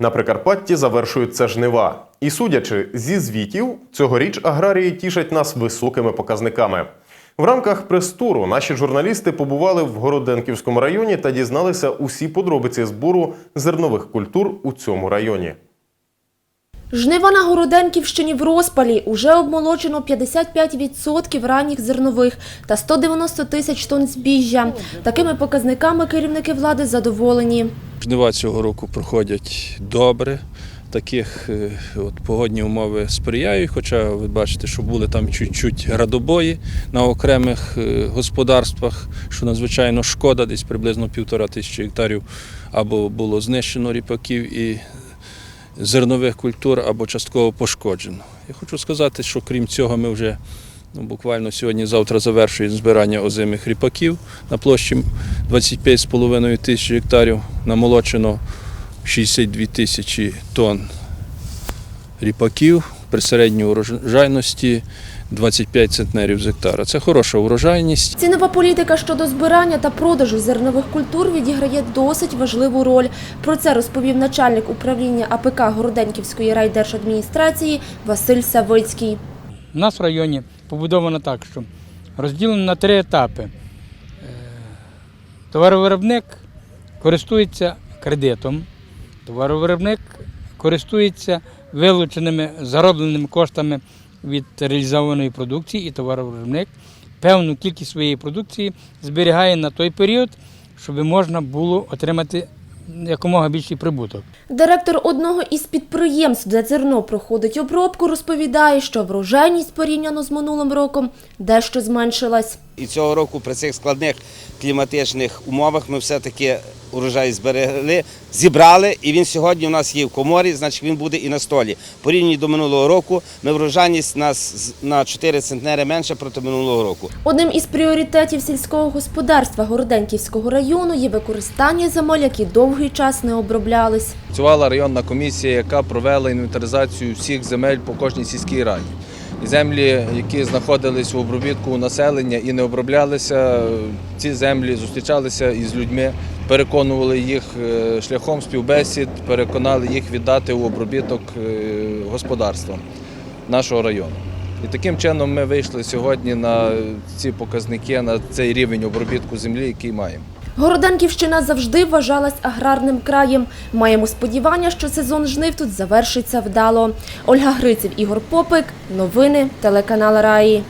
На Прикарпатті завершуються жнива. І судячи зі звітів, цьогоріч аграрії тішать нас високими показниками. В рамках прес-туру наші журналісти побували в Городенківському районі та дізналися усі подробиці збору зернових культур у цьому районі. Жнива на Городенківщині в розпалі. Уже обмолочено 55% ранніх зернових та 190 тисяч тонн збіжжя. Такими показниками керівники влади задоволені. Жнива цього року проходять добре. Таких е, от, погодні умови сприяють, хоча ви бачите, що були там чуть-чуть градобої на окремих е, господарствах, що надзвичайно шкода, десь приблизно півтора тисячі гектарів або було знищено ріпаків і зернових культур, або частково пошкоджено. Я хочу сказати, що крім цього, ми вже ну, буквально сьогодні-завтра завершуємо збирання озимих ріпаків на площі 25,5 тисяч гектарів. Намолочено 62 тисячі тонн ріпаків при середній урожайності 25 центнерів з гектара. Це хороша урожайність. Цінова політика щодо збирання та продажу зернових культур відіграє досить важливу роль. Про це розповів начальник управління АПК Городенківської райдержадміністрації Василь Савицький. У нас в районі побудовано так, що розділено на три етапи. Е, Товаровиробник користується кредитом, товаровиробник користується вилученими заробленими коштами від реалізованої продукції, і товаровиробник певну кількість своєї продукції зберігає на той період, щоб можна було отримати якомога більший прибуток. Директор одного із підприємств, де зерно проходить обробку, розповідає, що врожайність порівняно з минулим роком дещо зменшилась. І цього року при цих складних кліматичних умовах ми все-таки урожай зберегли, зібрали, і він сьогодні у нас є в коморі, значить він буде і на столі. Порівняно до минулого року, ми врожайність нас з- на 4 центнери менше проти минулого року. Одним із пріоритетів сільського господарства Городенківського району є використання земель, які довгий час не оброблялись. Працювала районна комісія, яка провела інвентаризацію всіх земель по кожній сільській раді. Землі, які знаходились в обробітку у населення і не оброблялися, ці землі зустрічалися із людьми, переконували їх е, шляхом співбесід, переконали їх віддати у обробіток е, господарствам нашого району. І таким чином ми вийшли сьогодні на ці показники, на цей рівень обробітку землі, який маємо. Городенківщина завжди вважалась аграрним краєм. Маємо сподівання, що сезон жнив тут завершиться вдало. Ольга Гриців, Ігор Попик. Новини телеканал Раї.